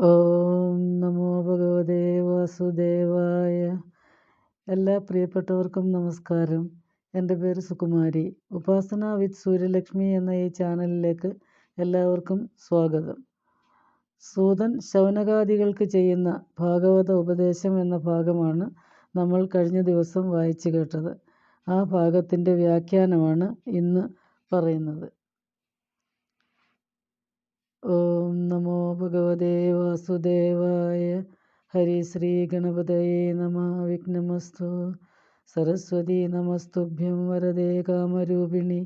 ഓം നമോ ഭഗവതേ വാസുദേവായ. എല്ലാ പ്രിയപ്പെട്ടവർക്കും നമസ്കാരം. എന്റെ പേര് സുകുമാരി. ഉപാസന വിത്ത് സൂര്യലക്ഷ്മി എന്ന ഈ ചാനലിലേക്ക് എല്ലാവർക്കും സ്വാഗതം. സൂതൻ ശൗനകാദികൾക്ക് ചെയ്യുന്ന ഭാഗവത ഉപദേശം എന്ന ഭാഗമാണ് നമ്മൾ കഴിഞ്ഞ ദിവസം വായിച്ചു കേട്ടത്. ആ ഭാഗത്തിന്റെ വ്യാഖ്യാനമാണ് ഇന്ന് പറയുന്നത്. ഓം നമോ ഭഗവതേ വാസുദേവായ ഹരി ശ്രീ ഗണപതയേ നമ വിഘ്നമസ്തു സരസ്വതി നമസ്തുഭ്യം വരദേ കാമരൂപിണി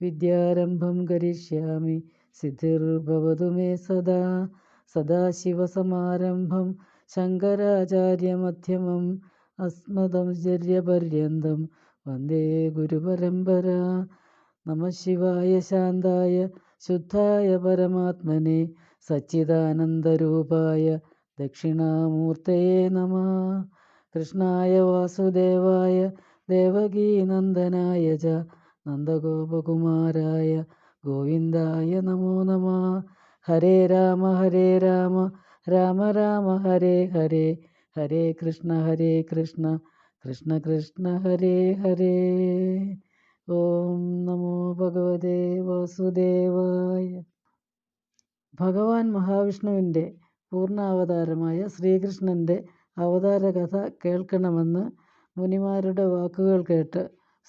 വിദ്യാരംഭം കരിഷ്യാമി സിദ്ധിർഭവതു മേ സദാ സദാശിവസമാരംഭം ശങ്കരാചാര്യമധ്യമം അസ്മദംചര്യപര്യന്തം വന്ദേ ഗുരുപരമ്പര നമ ശിവായ ശാന്തായ ശുദ്ധായ പരമാത്മനെ സച്ചിദാനന്ദരൂപായ ദക്ഷിണാമൂർത്തയേ നമ. കൃഷ്ണായ വാസുദേവായ ദേവകീനന്ദനായ ച നന്ദഗോപകുമാരായ ഗോവിന്ദായ നമോ നമ. ഹരേ രാമ ഹരേ രാമ രാമ രാമ ഹരേ ഹരേ ഹരേ കൃഷ്ണ ഹരേ കൃഷ്ണ കൃഷ്ണ കൃഷ്ണ ഹരേ ഹരേ. ഓം വാസുദേവായ. ഭഗവാൻ മഹാവിഷ്ണുവിന്റെ പൂർണാവതാരമായ ശ്രീകൃഷ്ണന്റെ അവതാരകഥ കേൾക്കണമെന്ന് മുനിമാരുടെ വാക്കുകൾ കേട്ട്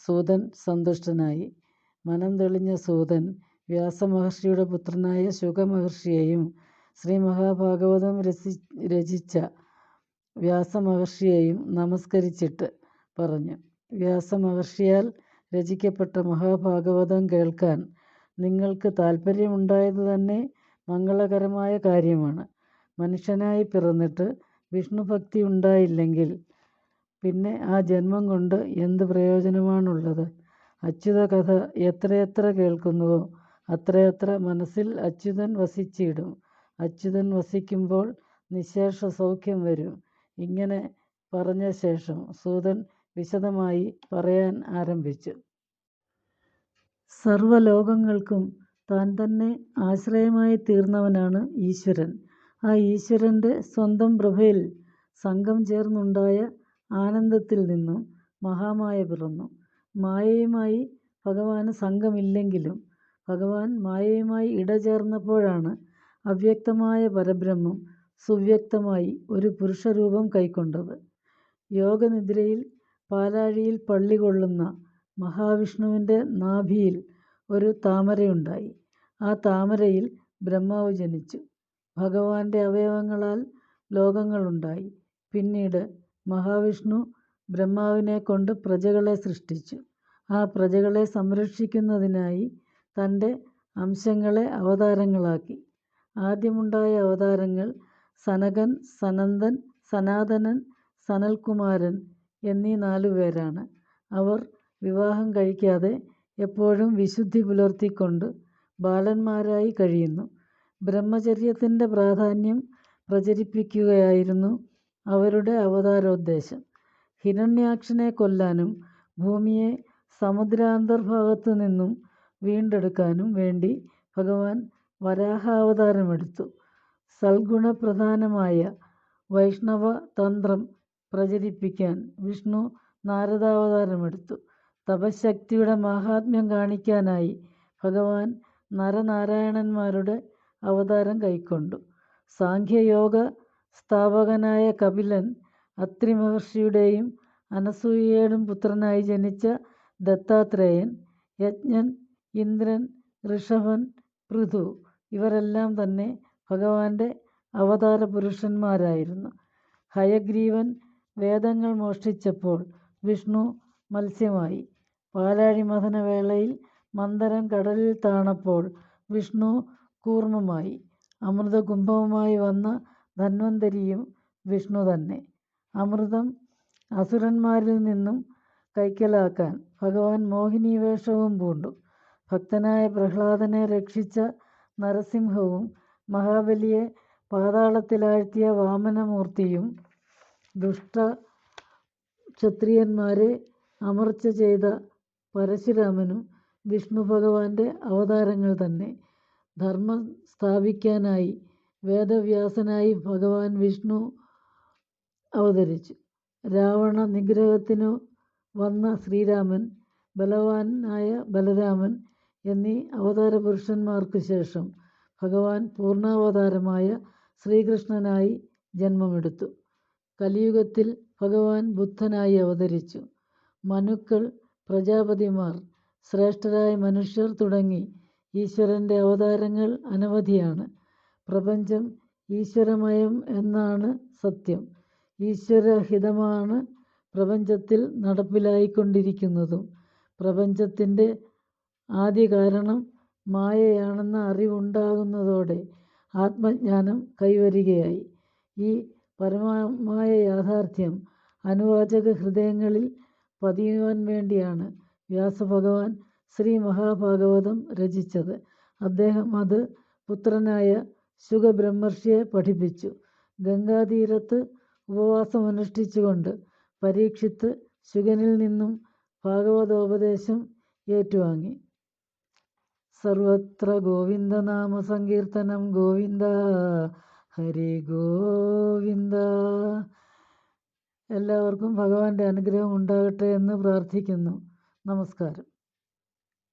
സൂതൻ സന്തുഷ്ടനായി. മനം തെളിഞ്ഞ സൂതൻ വ്യാസമഹർഷിയുടെ പുത്രനായ ശുഖമഹർഷിയെയും ശ്രീ മഹാഭാഗവതം രസി രചിച്ച വ്യാസമഹർഷിയെയും നമസ്കരിച്ചിട്ട് പറഞ്ഞു. വ്യാസമഹർഷിയാൽ രചിക്കപ്പെട്ട മഹാഭാഗവതം കേൾക്കാൻ നിങ്ങൾക്ക് താല്പര്യമുണ്ടായത് തന്നെ മംഗളകരമായ കാര്യമാണ്. മനുഷ്യനായി പിറന്നിട്ട് വിഷ്ണുഭക്തി ഉണ്ടായില്ലെങ്കിൽ പിന്നെ ആ ജന്മം കൊണ്ട് എന്ത് പ്രയോജനമാണുള്ളത്? അച്യുത കഥ എത്രയെത്ര കേൾക്കുന്നുവോ അത്രയത്ര മനസ്സിൽ അച്യുതൻ വസിച്ചിടും. അച്യുതൻ വസിക്കുമ്പോൾ നിശേഷ സൗഖ്യം വരും. ഇങ്ങനെ പറഞ്ഞ ശേഷം സൂതൻ വിശദമായി പറയാൻ ആരംഭിച്ചു. സർവലോകങ്ങൾക്കും താൻ തന്നെ ആശ്രയമായി തീർന്നവനാണ് ഈശ്വരൻ. ആ ഈശ്വരന്റെ സ്വന്തം പ്രഭയിൽ സംഘം ചേർന്നുണ്ടായ ആനന്ദത്തിൽ നിന്നും മഹാമായ പിറന്നു. മായയുമായി ഭഗവാന് സംഘമില്ലെങ്കിലും ഭഗവാൻ മായയുമായി ഇടചേർന്നപ്പോഴാണ് അവ്യക്തമായ പരബ്രഹ്മം സുവ്യക്തമായി ഒരു പുരുഷരൂപം കൈക്കൊണ്ടത്. യോഗനിദ്രയിൽ പാലാഴിയിൽ പള്ളി കൊള്ളുന്ന മഹാവിഷ്ണുവിന്റെ നാഭിയിൽ ഒരു താമരയുണ്ടായി. ആ താമരയിൽ ബ്രഹ്മാവ് ജനിച്ചു. ഭഗവാന്റെ അവയവങ്ങളാൽ ലോകങ്ങളുണ്ടായി. പിന്നീട് മഹാവിഷ്ണു ബ്രഹ്മാവിനെ കൊണ്ട് പ്രജകളെ സൃഷ്ടിച്ചു. ആ പ്രജകളെ സംരക്ഷിക്കുന്നതിനായി തന്റെ അംശങ്ങളെ അവതാരങ്ങളാക്കി. ആദ്യമുണ്ടായ അവതാരങ്ങൾ സനകൻ സനന്ദൻ സനാതനൻ സനൽകുമാരൻ എന്നീ നാലു പേരാണ്. അവർ വിവാഹം കഴിക്കാതെ എപ്പോഴും വിശുദ്ധി പുലർത്തിക്കൊണ്ട് ബാലന്മാരായി കഴിയുന്നു. ബ്രഹ്മചര്യത്തിന്റെ പ്രാധാന്യം പ്രചരിപ്പിക്കുകയായിരുന്നു അവരുടെ അവതാരോദ്ദേശം. ഹിരണ്യാക്ഷനെ കൊല്ലാനും ഭൂമിയെ സമുദ്രാന്തർഭാഗത്തു നിന്നും വീണ്ടെടുക്കാനും വേണ്ടി ഭഗവാൻ വരാഹാവതാരമെടുത്തു. വൈഷ്ണവ തന്ത്രം പ്രചരിപ്പിക്കാൻ വിഷ്ണു നാരദാവതാരമെടുത്തു. തപശക്തിയുടെ മഹാത്മ്യം കാണിക്കാനായി ഭഗവാൻ നരനാരായണന്മാരുടെ അവതാരം കൈക്കൊണ്ടു. സാഖ്യയോഗ സ്ഥാപകനായ കപിലൻ അത്രി മഹർഷിയുടെയും അനസൂയയുടെയും പുത്രനായി ജനിച്ച ദത്താത്രേയൻ യജ്ഞൻ ഇന്ദ്രൻ ഋഷഭൻ പൃഥു ഇവരെല്ലാം തന്നെ ഭഗവാന്റെ അവതാര പുരുഷന്മാരായിരുന്നു. ഹയഗ്രീവൻ വേദങ്ങൾ മോഷ്ടിച്ചപ്പോൾ വിഷ്ണു മത്സ്യമായി. പാലാഴി മഥനവേളയിൽ മന്ദരം കടലിൽ താണപ്പോൾ വിഷ്ണു കൂർമ്മമായി. അമൃതകുംഭവുമായി വന്ന ധന്വന്തരിയും വിഷ്ണു തന്നെ. അമൃതം അസുരന്മാരിൽ നിന്നും കൈക്കലാക്കാൻ ഭഗവാൻ മോഹിനി വേഷവും പൂണ്ടു. ഭക്തനായ പ്രഹ്ലാദനെ രക്ഷിച്ച നരസിംഹവും മഹാബലിയെ പാതാളത്തിലാഴ്ത്തിയ വാമനമൂർത്തിയും ദുഷ്ട ക്ഷത്രിയന്മാരെ അമർച്ച ചെയ്ത പരശുരാമനും വിഷ്ണു ഭഗവാന്റെ അവതാരങ്ങൾ തന്നെ ധർമ്മം സ്ഥാപിക്കാനായി വേദവ്യാസനായി ഭഗവാൻ വിഷ്ണു അവതരിച്ചു. രാവണ നിഗ്രഹത്തിനു വന്ന ശ്രീരാമൻ ബലവാനായ ബലരാമൻ എന്നീ അവതാര പുരുഷന്മാർക്ക് ശേഷം ഭഗവാൻ പൂർണാവതാരമായ ശ്രീകൃഷ്ണനായി ജന്മമെടുത്തു. കലിയുഗത്തിൽ ഭഗവാൻ ബുദ്ധനായി അവതരിച്ചു. മനുക്കൾ പ്രജാപതിമാർ ശ്രേഷ്ഠരായ മനുഷ്യർ തുടങ്ങി ഈശ്വരന്റെ അവതാരങ്ങൾ അനവധിയാണ്. പ്രപഞ്ചം ഈശ്വരമയം എന്നാണ് സത്യം. ഈശ്വരഹിതമാണ് പ്രപഞ്ചത്തിൽ നടപ്പിലായിക്കൊണ്ടിരിക്കുന്നതും. പ്രപഞ്ചത്തിന്റെ ആദ്യ കാരണം മായയാണെന്ന അറിവുണ്ടാകുന്നതോടെ ആത്മജ്ഞാനം കൈവരികയായി. ഈ പരമമായ യാഥാർത്ഥ്യം അനുവാചക ഹൃദയങ്ങളിൽ പതിയുവാൻ വേണ്ടിയാണ് വ്യാസഭഗവാൻ ശ്രീ മഹാഭാഗവതം രചിച്ചത്. അദ്ദേഹം അത് പുത്രനായ ശുഖബ്രഹ്മർഷിയെ പഠിപ്പിച്ചു. ഗംഗാതീരത്ത് ഉപവാസമനുഷ്ഠിച്ചുകൊണ്ട് പരീക്ഷിത്ത് ശുഗനിൽ നിന്നും ഭാഗവതോപദേശം ഏറ്റുവാങ്ങി. സർവത്ര ഗോവിന്ദനാമ സങ്കീർത്തനം ഗോവിന്ദ ഹരി ഗോവിന്ദ. എല്ലാവർക്കും ഭഗവാന്റെ അനുഗ്രഹം ഉണ്ടാകട്ടെ എന്ന് പ്രാർത്ഥിക്കുന്നു. നമസ്കാരം.